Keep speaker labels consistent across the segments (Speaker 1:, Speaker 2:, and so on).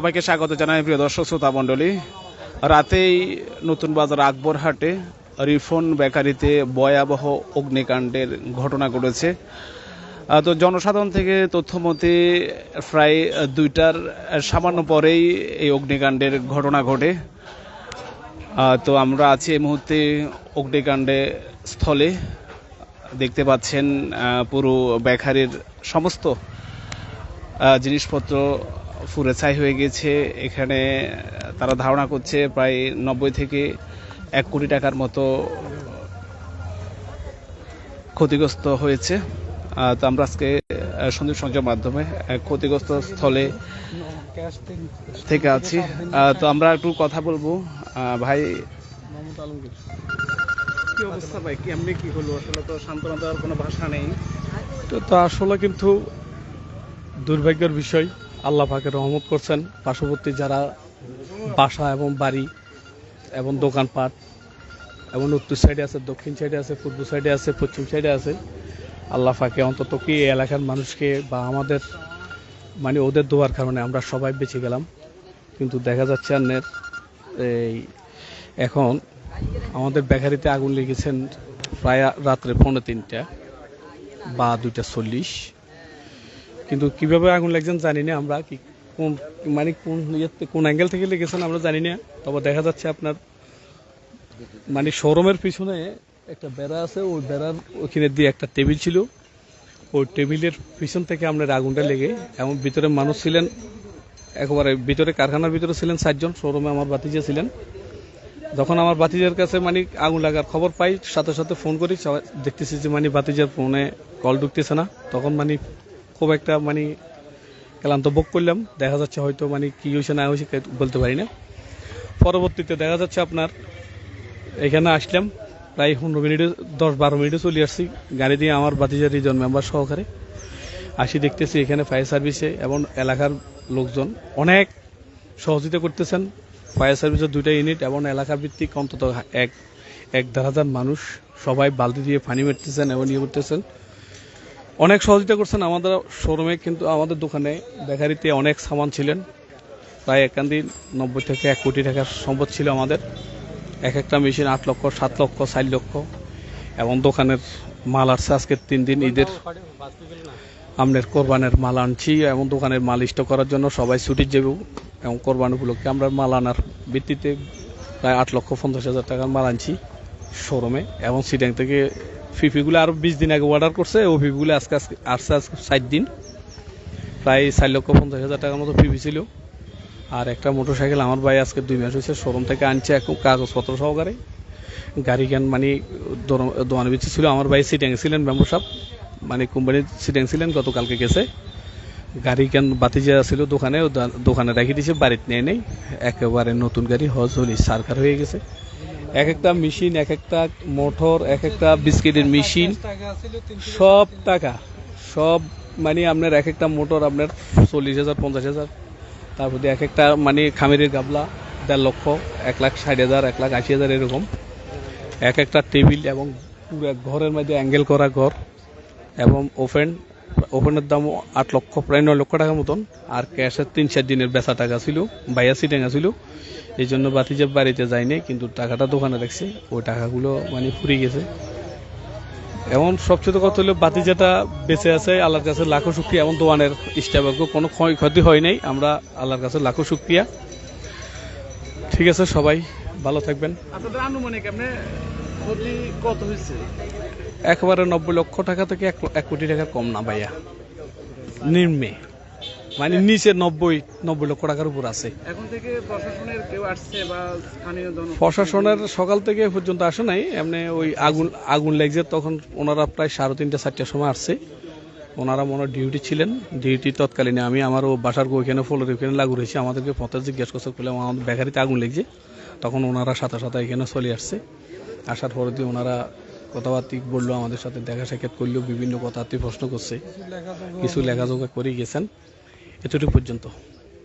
Speaker 1: সবাইকে স্বাগত জানাই, প্রিয় দর্শক, শ্রোতা মণ্ডলী। রাতেই নতুন বাজার আকবরহাটে রিফন বেকারিতে ভয়াবহ অগ্নিকাণ্ডের ঘটনা ঘটেছে। তো জনসাধারণ থেকে তথ্য মতে প্রায় দুইটার সামান্য পরেই এই অগ্নিকাণ্ডের ঘটনা ঘটে। তো আমরা আছি এই মুহূর্তে অগ্নিকাণ্ডে স্থলে। দেখতে পাচ্ছেন পুরো বেকারির সমস্ত জিনিসপত্র ফুরে ছাই হয়ে গেছে। এখানে তারা ধারণা করছে প্রায় নব্বই থেকে এক কোটি টাকার মতো ক্ষতিগ্রস্ত হয়েছে। তো আমরা আজকে সন্দীপ সংযোগের মাধ্যমে ক্ষতিগ্রস্ত স্থলে থেকে আছি। তো আমরা একটু কথা বলব। আহ, ভাই কি অবস্থা ভাই? কেমনি কি হলো? আসলে তো সান্ত্বনা দেওয়ার কোনো ভাষা নেই।
Speaker 2: তো তো আসলে কিন্তু দুর্ভাগ্যের বিষয়। আল্লাহ পাকের রহমত করছেন। পার্শ্ববর্তী যারা বাসা এবং বাড়ি এবং দোকানপাট এবং উত্তর সাইডে আছে, দক্ষিণ সাইডে আছে, পূর্ব সাইডে আছে, পশ্চিম সাইডে আছে, আল্লাহ পাকে অন্তত কি এলাকার মানুষকে বা আমাদের মানে ওদের দোয়ার কারণে আমরা সবাই বেঁচে গেলাম। কিন্তু দেখা যাচ্ছে আন্নের এই এখন আমাদের বেকারিতে আগুন লেগেছেন প্রায় রাত্রে পৌনে তিনটা বা দুইটা চল্লিশ। কিন্তু কীভাবে আগুন লাগছেন জানি না, আমরা কি কোন মানে কোন কোন অ্যাঙ্গেল থেকে লেগেছেন আমরা জানি না। তবে দেখা যাচ্ছে আপনার মানে শোরুমের পিছনে একটা বেড়া আছে, ওই বেড়ার ওখানে দিয়ে একটা টেবিল ছিল। ওই টেবিলের পিছন থেকে আপনার আগুনটা লেগে এমন ভিতরে মানুষ ছিলেন, একেবারে ভিতরে কারখানার ভিতরে ছিলেন চারজন শোরুমে আমার বাতিজা ছিলেন। যখন আমার বাতিজার কাছে মানে আগুন লাগার খবর পাই, সাথে সাথে ফোন করি দেখতেছি যে মানে বাতিজার ফোনে কল ঢুকতেছে না। তখন মানে খুব একটা মানে ক্লান্ত ভোগ করলাম। দেখা যাচ্ছে হয়তো মানে কি হয়েছে না হয়েছে বলতে পারি না। পরবর্তীতে দেখা যাচ্ছে আপনার, এখানে আসলাম, প্রায় পনেরো মিনিটে, দশ বারো মিনিটে চলে আসছি। গাড়ি দিয়ে আমার বাতিজার রিজন মেম্বার সহকারে। আসি দেখতেছি এখানে ফায়ার সার্ভিসে এবং এলাকার লোকজন অনেক সহযোগিতা করতেছেন। ফায়ার সার্ভিসের দুইটা ইউনিট এবং এলাকা ভিত্তিক অন্তত এক এক হাজার মানুষ সবাই বালতি দিয়ে পানি মারতেছেন এবং ইয়ে করতেছেন অনেক সহযোগিতা করছেন আমাদের শোরুমে, কিন্তু আমাদের দোকানে বেকারিতে অনেক সামান ছিলেন। প্রায় এখান দিয়ে নব্বই থেকে এক কোটি টাকার সম্পদ ছিল আমাদের। এক একটা মেশিন আট লক্ষ, সাত লক্ষ, চার লক্ষ এবং দোকানের মাল আসছে আজকে তিন দিন ঈদের। আমনের কোরবানের মাল আনছি এবং দোকানের মাল স্টক করার জন্য সবাই ছুটির যাব এবং কোরবান উপলক্ষে আমরা মাল আনার ভিত্তিতে প্রায় আট লক্ষ পঞ্চাশ হাজার টাকার মাল আনছি শোরুমে এবং সিডাং থেকে ফিফিগুলো আরও বিশ দিন আগে অর্ডার করছে ও ফিফিগুলো আজকে আজকে আসছে আজকে ষাট দিন। প্রায় চার লক্ষ পঞ্চাশ হাজার টাকার মতো ফিফি ছিল। আর একটা মোটরসাইকেল আমার ভাই আজকে দুই মাস হয়েছে শোরুম থেকে আনছে এখন কাগজপত্র সহকারে। গাড়ি কেন মানে দোকানের ভিতরে ছিল। আমার ভাই সিটিং ছিলেন মেম্বারশিপ মানে কোম্পানির সিটিং ছিলেন, গতকালকে গেছে। গাড়ি কেন বাতিজা ছিল দোকানে দোকানে রেখে দিয়েছে, বাড়িতে নিয়ে নেই। একেবারে নতুন গাড়ি হজ হলি সারকার হয়ে গেছে। এক একটা মেশিন, এক একটা মোটর, এক একটা বিস্কিটের মেশিন, সব টাকা। সব মানে আপনার এক একটা মোটর আপনার চল্লিশ হাজার, পঞ্চাশ হাজার। তারপর এক একটা মানে খামেরের গাবলা দেড় লক্ষ, এক লাখ ষাট হাজার, এক লাখ আশি হাজার এরকম। এক একটা টেবিল এবং পুরো ঘরের মধ্যে অ্যাঙ্গেল করা ঘর এবং ওপেন। ওপেনের দাম আট লক্ষ, প্রায় নয় লক্ষ টাকার মতন। আর ক্যাশের তিন চার দিনের বেচা টাকা ছিল বাইয়াশি টাকা ছিল। এই জন্য বাতিজা বাড়িতে যায়নি, কিন্তু টাকাটা দোকানে রাখছে। ওই টাকাগুলো মানে ফুরিয়ে গেছে। এমন সবচেয়ে কথা হলো, বাতিজাটা বেঁচে আছে, আল্লাহর কাছে লাখো শুক্রিয়া। এমন দোয়ানের ইস্টাবাগ্য কোনো ক্ষয় ক্ষতি হয় নাই। আমরা আল্লাহর কাছে লাখো শুক্রিয়া। ঠিক আছে সবাই, ভালো থাকবেন।
Speaker 1: আপনাদের আনুমানিক আপনি ক্ষতি কত হয়েছে?
Speaker 2: একেবারে নব্বই লক্ষ টাকা থেকে এক কোটি টাকার কম না ভাইয়া। নিম্নে। মানে নিচে নব্বই নব্বই লক্ষ টাকার উপর আছে।
Speaker 1: এখন থেকে প্রশাসনের কেউ আসছে বা স্থানীয়
Speaker 2: প্রশাসনের সকাল থেকে পর্যন্ত আসে নাই। এমনি ওই আগুন আগুন লাগছে তখন ওনারা প্রায় সাড়ে তিনটা চারটার সময় আসছে। ওনারা মনে হয় ডিউটি ছিলেন। ডিউটি তৎকালীনে আমি আমার ও বাসার ওইখানে ফলের ওইখানে লাগু রয়েছি। আমাদেরকে পথে জিজ্ঞেস করছে বলে আমাদের বেকারিতে আগুন লেগেছে। তখন ওনারা সাথে সাথে এখানে চলে আসছে। আসার পরে দিয়ে ওনারা কথাবার্তি বলল আমাদের সাথে দেখা সাক্ষাৎ করল বিভিন্ন কথাবার্তি প্রশ্ন করছে। কিছু লেখাজোখা করে গেছেন। এতটুকু পর্যন্ত।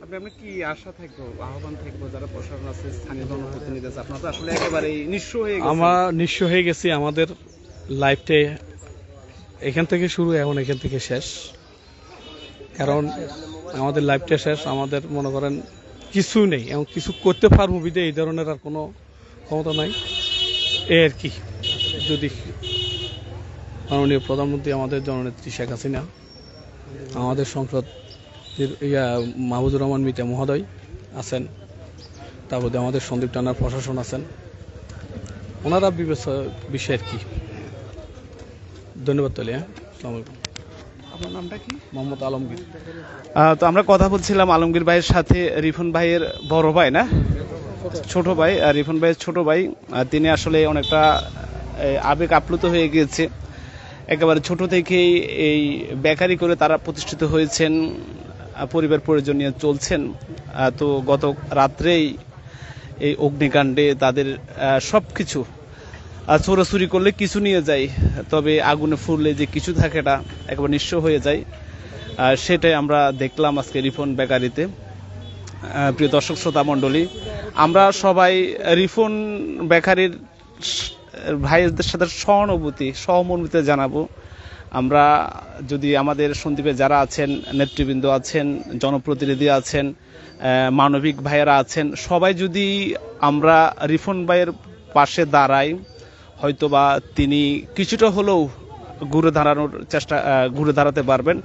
Speaker 1: আপনি আপনি কি আশা থাকব আহ্বান থাকব যারা প্রশাসন আছে স্থানীয় জনপ্রতিনিধি আছে আপনারা তো আসলে একেবারেই নিঃস্ব হয়ে
Speaker 2: আমরা নিঃস্ব হয়ে গেছি আমাদের লাইফটাই এখান থেকে শুরু এখন এখান থেকে শেষ। কারণ আমাদের লাইফটা শেষ আমাদের মনে করেন কিছু নেই এবং কিছু করতে পারব বিদে এই ধরনের আর কোনো ক্ষমতা নাই। এ আর কি। যদি মাননীয় প্রধানমন্ত্রী আমাদের জননেত্রী শেখ হাসিনা আমাদের সংসদ ইয়া মাহবুবুর রহমান মিতা মহোদয় আছেন তারপরে আমাদের সন্দীপ টানার প্রশাসন আছেন ওনারা বিষয়ের কি? ধন্যবাদ তাহলে হ্যাঁ? আলাইকুম।
Speaker 1: আপনার নামটা কি?
Speaker 2: মোহাম্মদ আলমগীর।
Speaker 1: তো আমরা কথা বলছিলাম আলমগীর ভাইয়ের সাথে রিফন ভাইয়ের বড় ভাই না? ছোট ভাই আর রিফন ভাইয়ের ছোট ভাই তিনি আসলে অনেকটা আবেগ আপ্লুত হয়ে গিয়েছে। একেবারে ছোট থেকেই এই বেকারি করে তারা প্রতিষ্ঠিত হয়েছেন, পরিবার পরিজন নিয়ে চলছেন। তো গত রাত্রেই এই অগ্নিকাণ্ডে তাদের সব কিছু চোরাচুরি করলে কিছু নিয়ে যায়, তবে আগুনে ফুললে যে কিছু থাকে এটা একেবারে নিঃস্ব হয়ে যায়। সেটাই আমরা দেখলাম আজকে রিফন বেকারিতে। প্রিয় দর্শক, শ্রোতা মণ্ডলী, আমরা সবাই রিফন বেকারির ভাইদের সাথে সহানুভূতি, সহমর্মিতা জানাব। আমরা যদি আমাদের সন্দীপে যারা আছেন, নেতৃবৃন্দ আছেন, জনপ্রতিনিধি আছেন মানবিক ভাইয়েরা আছেন, সবাই যদি আমরা রিফন ভাইয়ের পাশে দাঁড়াই, হয়তোবা তিনি কিছুটা হলেও ঘুরে দাঁড়ানোর চেষ্টা ঘুরে দাঁড়াতে পারবেন।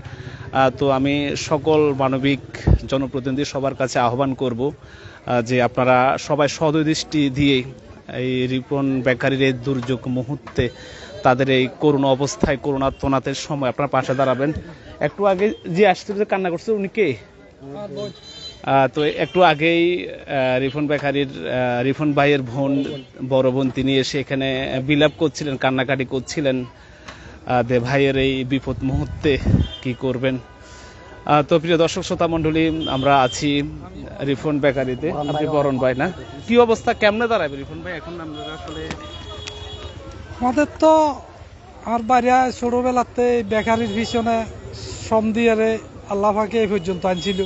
Speaker 1: তো আমি সকল মানবিক জনপ্রতিনিধি সবার কাছে আহ্বান করব যে আপনারা সবাই সদৃষ্টি দিয়ে এই রিপন বেকারির এই দুর্যোগ মুহূর্তে তাদের এই করুণ অবস্থায় করুণা তোনাতের সময় আপনার পাশে দাঁড়াবেন। একটু আগে যে আসতে যে কান্না করছে উনি কে? তো একটু আগেই রিফন বেকারির রিফন ভাইয়ের বোন, বড় বোন, তিনি এসে এখানে বিলাপ করছিলেন, কান্নাকাটি করছিলেন। দে ভাইয়ের এই বিপদ মুহূর্তে কি করবেন? তো প্রিয় দর্শক, শ্রোতা মণ্ডলী, আমরা আছি রিফন বেকারিতে। আপনি বরণ ভাই না? কি অবস্থা? কেমনে দাঁড়াবে রিফন ভাই? এখন আমরা আসলে
Speaker 3: আমাদের তো আর বাইরে ছোটবেলাতে বেকারির পিছনে শ্রম দিয়ে আল্লাহ ফাঁকে এই পর্যন্ত আনছিল।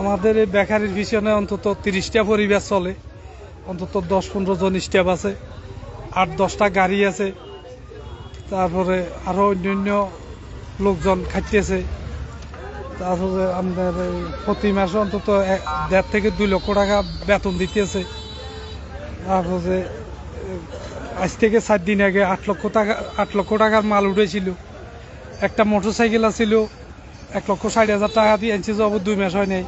Speaker 3: আমাদের এই বেকারির পিছনে অন্তত তিরিশটা পরিবার চলে। অন্তত দশ পনেরো জন স্টাফ আছে, আট দশটা গাড়ি আছে। তারপরে আরও অন্যান্য লোকজন খাইতেছে। তারপরে আমাদের প্রতি মাসে অন্তত দেড় থেকে দুই লক্ষ টাকা বেতন দিতেছে। আর তারপরে আজ থেকে চার দিন আগে আট লক্ষ টাকা আট লক্ষ টাকার মাল উঠেছিল। একটা মোটর সাইকেল আছিল, এক লক্ষ ষাট হাজার টাকা দিয়ে আনছে যাব দুই মাস হয় নাই।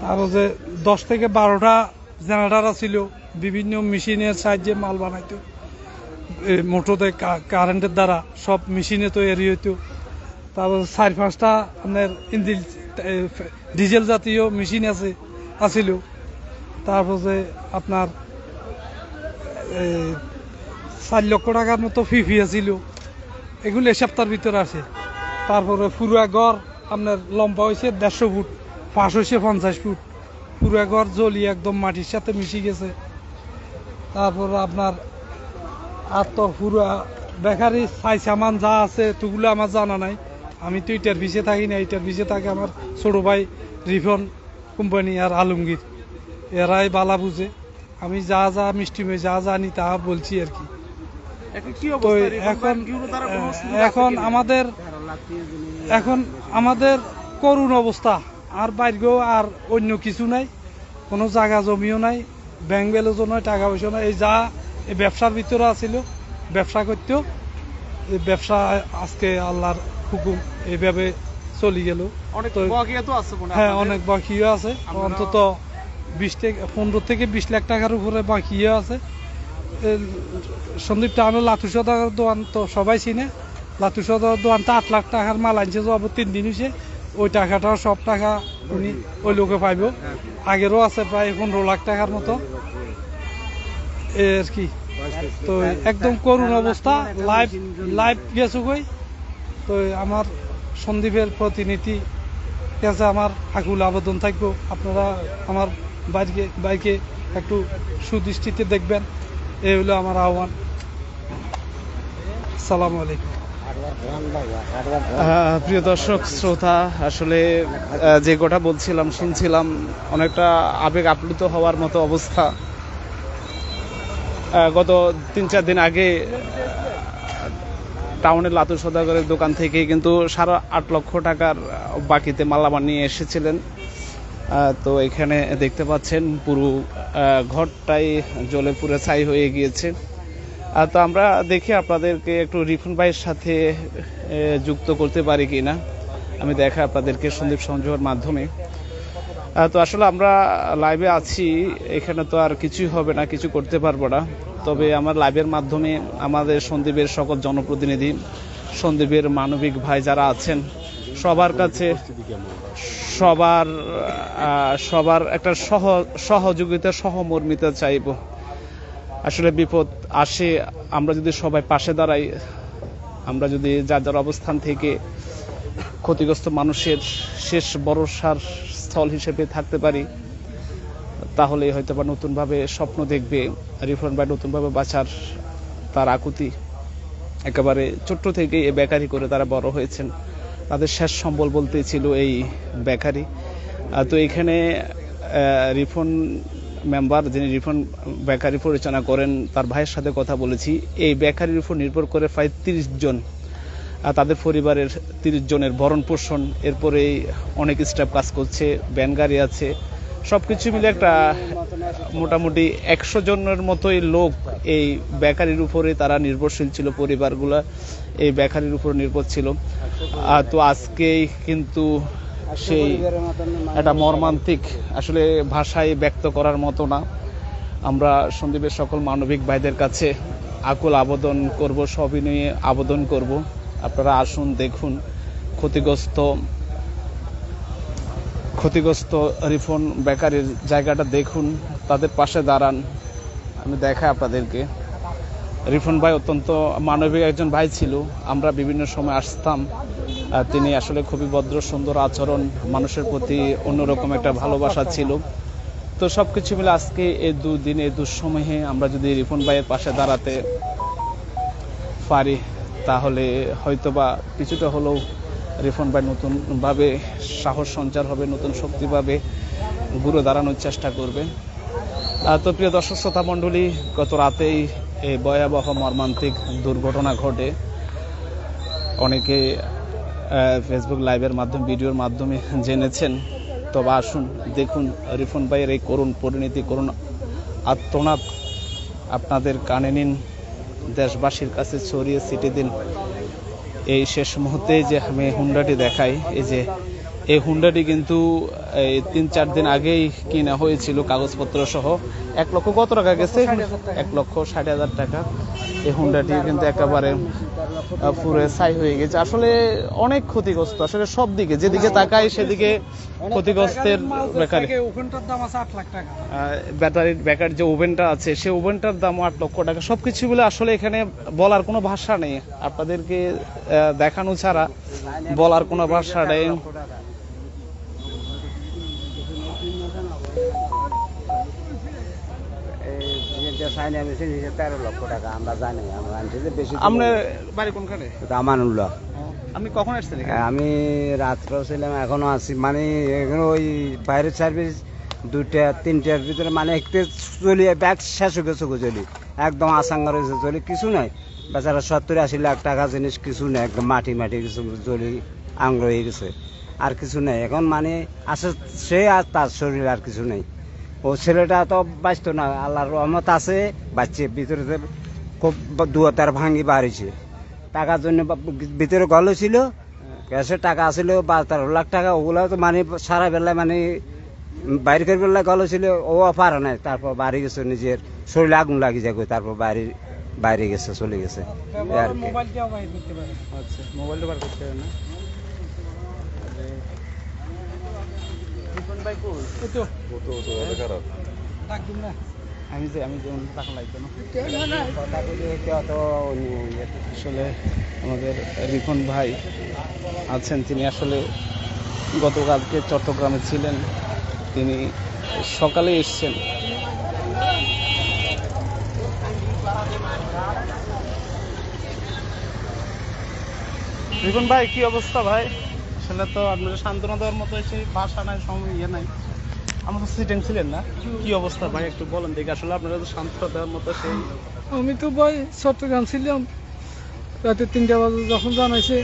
Speaker 3: তারপর যে দশ থেকে বারোটা জেনারেটার আছিল, বিভিন্ন মেশিনের সাহায্যে মাল বানাইতো। মোটরতে কারেন্টের দ্বারা সব মেশিনে তৈরি হইতো। তারপর চার পাঁচটা আপনার ইঞ্জিল ডিজেল জাতীয় মেশিন আছে, আছিল। তারপর যে আপনার চার লক্ষ টাকার মতো ফি ফি আছিল। এগুলো সপ্তাহের ভিতরে আছে তারপরে ফুরুয়া গড়, আপনার লম্বা হয়েছে দেড়শো ফুট, পাশ হয়েছে পঞ্চাশ ফুট। ফুরুয়া গড় জ্বলি একদম মাটির সাথে মিশে গেছে। তারপর আপনার, আর তো ফুরুয়া বেকারি সাই সামান যা আছে তুগুলো আমার জানা নাই। আমি তো এটার পিছিয়ে থাকি না এটার পিছিয়ে থাকে আমার ছোট ভাই রিফন কোম্পানি আর আলমগীর। এরাই বালা বুঝে। আমি যা যা মিষ্টি মেয়ে যা জানি তা বলছি আর কি।
Speaker 1: এখন
Speaker 3: তো এখন আমাদের এখন আমাদের করুণ অবস্থা। আর বাইরেও আর অন্য কিছু নাই কোনো জায়গা জমিও নাই ব্যাংক ব্যালেন্সও নয় টাকা পয়সা নয় এই যা এই ব্যবসার ভিতরে আছিল ব্যবসা করতেও এই ব্যবসা আজকে আল্লাহর হুকুম এইভাবে চলি গেল।
Speaker 1: অনেক
Speaker 3: তো-
Speaker 1: তো আছে মনে হ্যাঁ
Speaker 3: অনেক বাকিও আছে। অন্তত বিশ থেকে পনেরো থেকে বিশ লাখ টাকার উপরে বাকিও আছে। সন্দীপ টাউনের লাতু সদাগর দোকান তো সবাই চিনে। লাতু সদাগর দোকান তো আট লাখ টাকার মাল আনছে যাব তিন দিন হয়েছে ওই টাকাটা সব টাকা উনি ওই লোকে পাইব। আগেরও আছে প্রায় পনেরো লাখ টাকার মতো। এ আর কি। তো একদম করুণ অবস্থা। লাইভ লাইভ গেছো কই? তো আমার সন্দীপের প্রতিনিধি কাছে আমার আকুল আবেদন থাকব। আপনারা আমার বাইকে বাইকে একটু সুদৃষ্টিতে দেখবেন। এই হলো আমার আহ্বান। সালামু আলাইকুম।
Speaker 1: প্রিয় দর্শক, শ্রোতা, আসলে যে গোটা বলছিলাম, শুনছিলাম, অনেকটা আবেগ আপ্লুত হওয়ার মতো অবস্থা। গত তিন চার দিন আগে টাউনের লাতুর সদাগরের দোকান থেকে কিন্তু সাড়ে আট লক্ষ টাকার বাকিতে মালামাল নিয়ে এসেছিলেন। তো এখানে দেখতে পাচ্ছেন পুরো ঘরটাই জলে পুরো ছাই হয়ে গিয়েছে। তো আমরা দেখি আপনাদেরকে একটু রিফুন ভাইয়ের সাথে যুক্ত করতে পারি কিনা। আমি দেখা আপনাদেরকে সন্দীপ সংযোগের মাধ্যমে। তো আসলে আমরা লাইভে আছি, এখানে তো আর কিছুই হবে না, কিছু করতে পারব না। তবে আমার লাইভের মাধ্যমে আমাদের সন্দীপের সকল জনপ্রতিনিধি, সন্দীপের মানবিক ভাই যারা আছেন, সবার কাছে সবার সবার একটা সহ, সহযোগিতা, সহমর্মিতা চাইব। আসলে বিপদ আসে, আমরা যদি সবাই পাশে দাঁড়াই, আমরা যদি যার যার অবস্থান থেকে ক্ষতিগ্রস্ত মানুষের শেষ ভরসার স্থল হিসেবে থাকতে পারি তাহলে হয়তো বা নতুনভাবে স্বপ্ন দেখবে, রিফান্ড বা নতুনভাবে বাঁচার তার আকুতি। একেবারে ছোট্ট থেকে এই বেকারি করে তারা বড় হয়েছেন। তাদের শেষ সম্বল বলতে ছিল এই বেকারি। তো এখানে রিফন মেম্বার যিনি রিফন বেকারি পরিচালনা করেন, তার ভাইয়ের সাথে কথা বলেছি। এই বেকারির উপর নির্ভর করে প্রায় তিরিশ জন তাদের পরিবারের তিরিশ জনের ভরণ পোষণ এরপরে অনেক স্টাফ কাজ করছে ভ্যান গাড়ি আছে সব কিছু মিলে একটা মোটামুটি একশো জনের মতোই লোক এই বেকারির উপরে, তারা নির্ভরশীল ছিল পরিবারগুলা, এই বেকারির উপর নির্ভর ছিল। তো আজকেই কিন্তু সেই একটা মর্মান্তিক, আসলে ভাষায় ব্যক্ত করার মতো না। আমরা সন্দীপের সকল মানবিক ভাইদের কাছে আকুল আবেদন করব, সবিনয়ে আবেদন করব। আপনারা আসুন, দেখুন। ক্ষতিগ্রস্ত ক্ষতিগ্রস্ত রিফোন বেকারির জায়গাটা দেখুন, তাদের পাশে দাঁড়ান। আমি দেখাই আপনাদেরকে। রিফন ভাই অত্যন্ত মানবিক একজন ভাই ছিল। আমরা বিভিন্ন সময় আসতাম। তিনি আসলে খুবই ভদ্র, সুন্দর আচরণ, মানুষের প্রতি অন্যরকম একটা ভালোবাসা ছিল। তো সব কিছু মিলে আজকে এই দুদিন দুঃসময়ে আমরা যদি রিফন ভাইয়ের পাশে দাঁড়াতে পারি তাহলে হয়তোবা কিছুটা হলেও রিফন ভাই নতুনভাবে সাহস সঞ্চার হবে, নতুন শক্তি পাবে ঘুরে দাঁড়ানোর চেষ্টা করবে। তো প্রিয় দর্শক, শ্রোতা মণ্ডলী, গত রাতেই এই ভয়াবহ মর্মান্তিক দুর্ঘটনা ঘটে। অনেকে ফেসবুক লাইভের মাধ্যমে, ভিডিওর মাধ্যমে জেনেছেন। তবে আসুন, দেখুন রিফন ভাইয়ের এই করুণ পরিণতি, করুণ আত্মনাদ আপনাদের কানে নিন। দেশবাসীর কাছে ছড়িয়ে ছিটে দিন এই শেষ মুহূর্তে যে আমি হুন্ডাটি দেখাই, এই যে, এই হুন্ডাটি কিন্তু তিন চার দিন আগেই কিনা হয়েছিল কাগজপত্র সহ। এক লক্ষ কত টাকা গেছে? এক লক্ষ ষাট হাজার টাকা। এই হুন্ডাটি কিন্তু একেবারে পুরো ছাই হয়ে গেছে। আসলে অনেক ক্ষতিগ্রস্ত। আসলে সব দিকে যেদিকে তাকাই সেদিকে ক্ষতিগ্রস্তের বেকারি। ব্যাটারির বেকার যে ওভেনটা আছে সেই ওভেনটার দাম আট লক্ষ টাকা। সব কিছু বলে আসলে এখানে বলার কোনো ভাষা নেই। আপনাদেরকে দেখানো ছাড়া বলার কোনো ভাষা নেই।
Speaker 4: তেরো লক্ষ টাকা আমরা জানি আমরা আনছি যে বেশি
Speaker 1: আপনার বাড়ি কোনখানে?
Speaker 4: আমানুল্লাহ।
Speaker 1: আপনি কখন আসছেন
Speaker 4: আমি রাত্রেও ছিলাম এখনও আছি। মানে এখানে ওই বাইরের সার্ভিস দুইটা তিনটার ভিতরে মানে একটু চলি ব্যাগ শেষ হয়ে গেছে চলি। একদম আসাঙ্গা রয়েছে চলি কিছু নাই। বেচারা সত্তর আশি লাখ টাকা জিনিস কিছু নেই একদম মাটি মাটি কিছু চলি আঙ্গ হয়ে গেছে। আর কিছু নেই। এখন মানে আসে সে আর তার শরীর আর কিছু নেই। ও ছেলেটা তো বাঁচতো না আল্লাহর রহমত আছে বাচ্চে ভিতরে খুব দুয়াতার ভাঙি বাড়িছে। টাকার জন্য ভিতরে গল ছিল ক্যাশে টাকা আছিল বা তেরো লাখ টাকা ওগুলো তো মানে সারা বেলায় মানে বাইরের বেলায় গল ছিল ও পারে নাই তারপর বাড়ি গেছে নিজের শরীরে আগুন লাগি যায় গো, তারপর বাইরে বাইরে গেছে চলে গেছে আর কি।
Speaker 5: মোবাইল করতে পারে
Speaker 1: আচ্ছা মোবাইলটা বার করতে হবে না রিপন ভাই কই?
Speaker 5: ওই তো ডাক দিন না
Speaker 1: আমি যে আমি যেমন টাকা লাগবে না আসলে আমাদের রিপন ভাই আছেন। তিনি আসলে গতকালকে চট্টগ্রামে ছিলেন। তিনি সকালে এসছেন। রিপন ভাই কি অবস্থা ভাই? আসলে তো আপনাদের সান্ত্বনা দেওয়ার মতো সেই ভাষা নাই, সময় ইয়ে নাই। আমার তো সিটেন ছিলেন না। কি অবস্থা ভাই, একটু বলেন দেখি, আসলে আপনারা তো সান্ত্বনা দেওয়ার মতো সেই
Speaker 5: আমি তো ভাই চট্টগ্রাম ছিলাম। রাতে তিনটা বাজে যখন জানাইছে,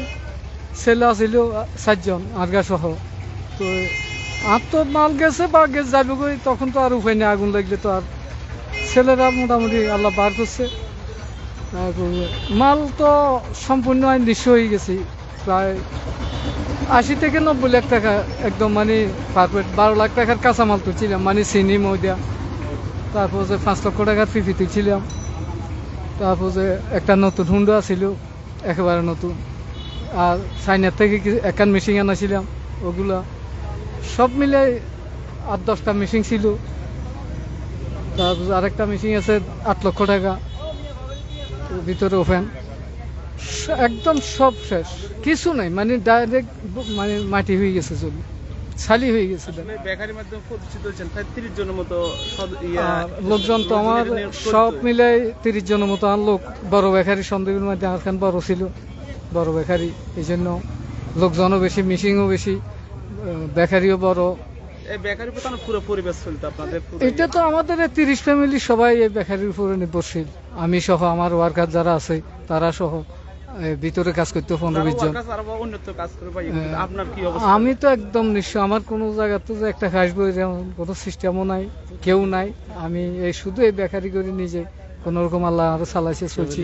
Speaker 5: ছেলে আছিল চারজন আরগা সহ তো আর তো মাল গেছে, বা গেছে যাবে কই তখন তো আর উপায় নেই, আগুন লাগলে তো আর। ছেলেরা মোটামুটি আল্লাহ বার করছে। মাল তো সম্পূর্ণ নিঃস্ব হয়ে গেছে, প্রায় আশি থেকে নব্বই লাখ টাকা একদম মানে পারফেক্ট বারো লাখ টাকার কাঁচামাল তুলছিলাম মানে চিনি, ময়দা, তারপর যে পাঁচ লক্ষ টাকার পিপি তুলছিলাম তারপর যে একটা নতুন হুন্ডা ছিল একেবারে নতুন। আর চাইনার থেকে একান মেশিন আনাছিলাম, ওগুলা সব মিলে আট দশটা মেশিন ছিল। তারপর আরেকটা মেশিন আছে আট লক্ষ টাকা ভিতরে ওপেন একদম সব শেষ। কিছু নাই মানে ডাইরেক্ট মানে মাটি হয়ে গেছে চলি ছালি হয়ে গেছে লোকজন তো আমার সব
Speaker 1: পরিচিত।
Speaker 5: মিলে তিরিশ জনের মতো লোক বড় বেকারি সন্দেহের মধ্যে আরখান বড় ছিল। বড় বেকারি এই জন্য লোকজনও বেশি মিশিংও বেশি আহ, বেকারিও বড়। এটা তো আমাদের তিরিশ ফ্যামিলি সবাই এই বেকারির উপরে নির্ভরশীল। আমি সহ আমার ওয়ার্কার যারা আছে তারা সহ। ভিতরে কাজ করতে পনেরো বিশ জন।
Speaker 1: কাজ আরও উন্নত কাজ করে পাই। আপনার কি অবস্থা?
Speaker 5: আমি তো একদম নিঃস্ব। আমার কোনো জায়গাতে যে একটা খাসবো এরকম কোনো সিস্টেমও নাই কেউ নাই। আমি এই শুধু এই বেকারি করে নিজে। কোন রকম আল্লাহ আরও চালাইছে চলছি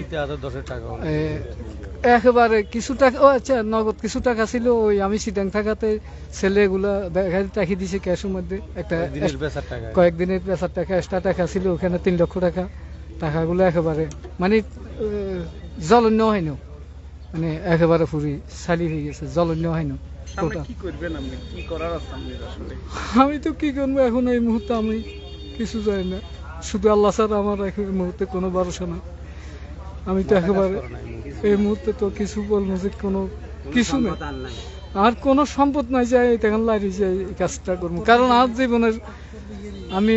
Speaker 5: একেবারে কিছু টাকা ও আচ্ছা নগদ কিছু টাকা ছিল ওই আমি সিটাং থাকাতে ছেলেগুলা বেকারি রাখি দিছে ক্যাশের মধ্যে। একটা কয়েকদিনের বেচার টাকা এক্সট্রা টাকা ছিল ওখানে তিন লক্ষ টাকা। টাকাগুলো একেবারে মানে জলন্য হয়নি মানে একেবারে ফুরি সালি হয়ে গেছে জলন্য
Speaker 1: আছে আপনি আসলে?
Speaker 5: আমি তো কি করব এখন এই মুহূর্তে আমি কিছু জানি না। শুধু আল্লাহ স্যার আমার এখন এই মুহূর্তে কোনো ভরসা না আমি তো একেবারে এই মুহূর্তে তো কিছু বলব যে কোনো কিছু নেই।
Speaker 4: আর
Speaker 5: কোনো সম্পদ নাই যে তখন লাইরি যে এই কাজটা করব। কারণ আর জীবনের আমি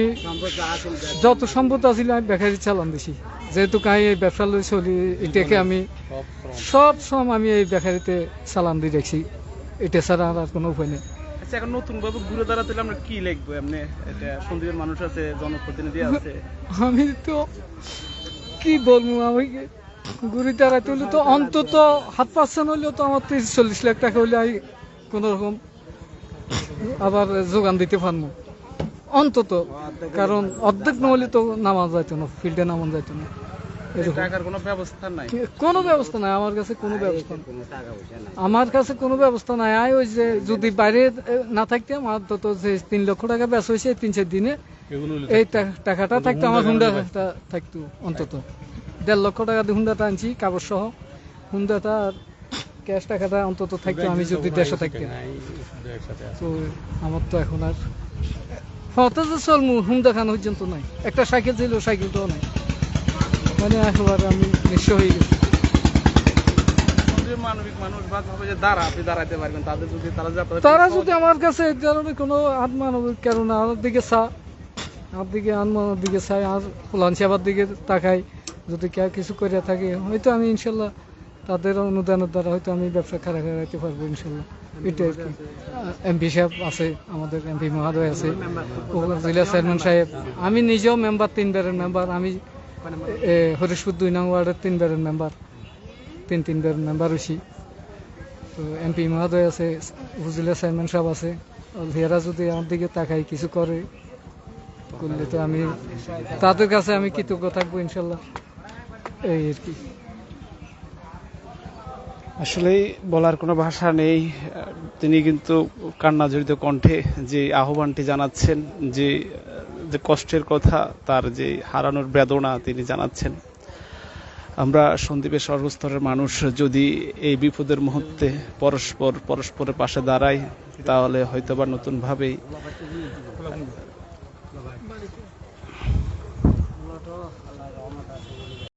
Speaker 5: যত সম্পদ আছিল আমি বেকারি চালান দিছি। যেহেতু কাই এই ব্যবসা লই চলি এটাকে আমি সব সম আমি এই বেকারিতে চালান দিয়ে রাখছি। এটা ছাড়া আর কোনো উপায় নেই।
Speaker 1: আচ্ছা এখন নতুন ভাবে ঘুরে দাঁড়াতে হলে আমরা কি লিখব? এমনি এটা সন্দীপের মানুষ আছে জনপ্রতিনিধি আছে।
Speaker 5: আমি তো কি বলব আমি? ঘুরি দাঁড়াতে হলে তো অন্তত হাত পার্সেন্ট হইলেও তো আমার তিরিশ চল্লিশ লাখ টাকা হইলে আমি কোনো রকম আবার যোগান দিতে পারব। অন্তত কারণ অর্ধেক না হলে তো নামা যাইতো না ফিল্ডে নামান যাইতো না।
Speaker 1: টাকার কোনো ব্যবস্থা নাই।
Speaker 5: কোনো ব্যবস্থা নাই আমার কাছে কোনো ব্যবস্থা আমার কাছে কোনো ব্যবস্থা নাই। আয় ওই যে যদি বাইরে না থাকতাম তো যে তিন লক্ষ টাকা হয়েছে তিন চার দিনে এই টাকাটা থাকতো আমার হুন্ডাটা থাকতো। অন্তত। দেড় লক্ষ টাকা দিয়ে হুন্ডাটা আনছি কাগজ সহ। হুন্ডাটা আর ক্যাশ টাকাটা অন্তত থাকতো আমি যদি দেশে থাকতাম। তো আমার তো এখন আর হতে যে চলমু হুন্ডা খান পর্যন্ত নাই। একটা সাইকেল ছিল সাইকেলটাও নাই। মানে একেবারে আমি নিঃস্ব হয়ে গেছি।
Speaker 1: মানবিক মানুষ বা যে দাঁড়া আপনি দাঁড়াতে পারবেন তাদের যদি তারা
Speaker 5: তারা যদি আমার কাছে এই ধরনের কোনো আত্মানবিক কারণ আমার দিকে চা আমার দিকে আনমানের দিকে চাই আর ফুলান সেবার দিকে তাকাই যদি কেউ কিছু করে থাকে হয়তো আমি ইনশাল্লাহ তাদের অনুদানের দ্বারা হয়তো আমি ব্যবসা খারাপ খারাইতে পারব ইনশাল্লাহ। এটা আর কি। এমপি সাহেব আছে আমাদের এমপি মহাদয় আছে জেলা চেয়ারম্যান সাহেব। আমি নিজেও মেম্বার তিনবারের মেম্বার আমি হরিশপুর দুই নং ওয়ার্ডের তিনবারের মেম্বার। তিন তিনবার মেম্বার হয়েছি তো এমপি মহোদয় আছে উপজেলা চেয়ারম্যান সাহেব আছে। আর হেরা যদি আমার দিকে তাকাই কিছু করে করলে তো আমি তাদের কাছে আমি কৃতজ্ঞ থাকব ইনশাল্লাহ। এই আর কি।
Speaker 1: আসলে বলার কোনো ভাষা নেই। তিনি কিন্তু কান্না জড়িত কণ্ঠে যে আহ্বানটি জানাচ্ছেন যে যে কষ্টের কথা, তার যে হারানোর বেদনা তিনি জানাচ্ছেন। আমরা সন্দীপের সর্বস্তরের মানুষ, যদি এই বিপদের মুহূর্তে পরস্পর পরস্পরের পাশে দাঁড়াই, তাহলে হয়তোবা নতুনভাবেই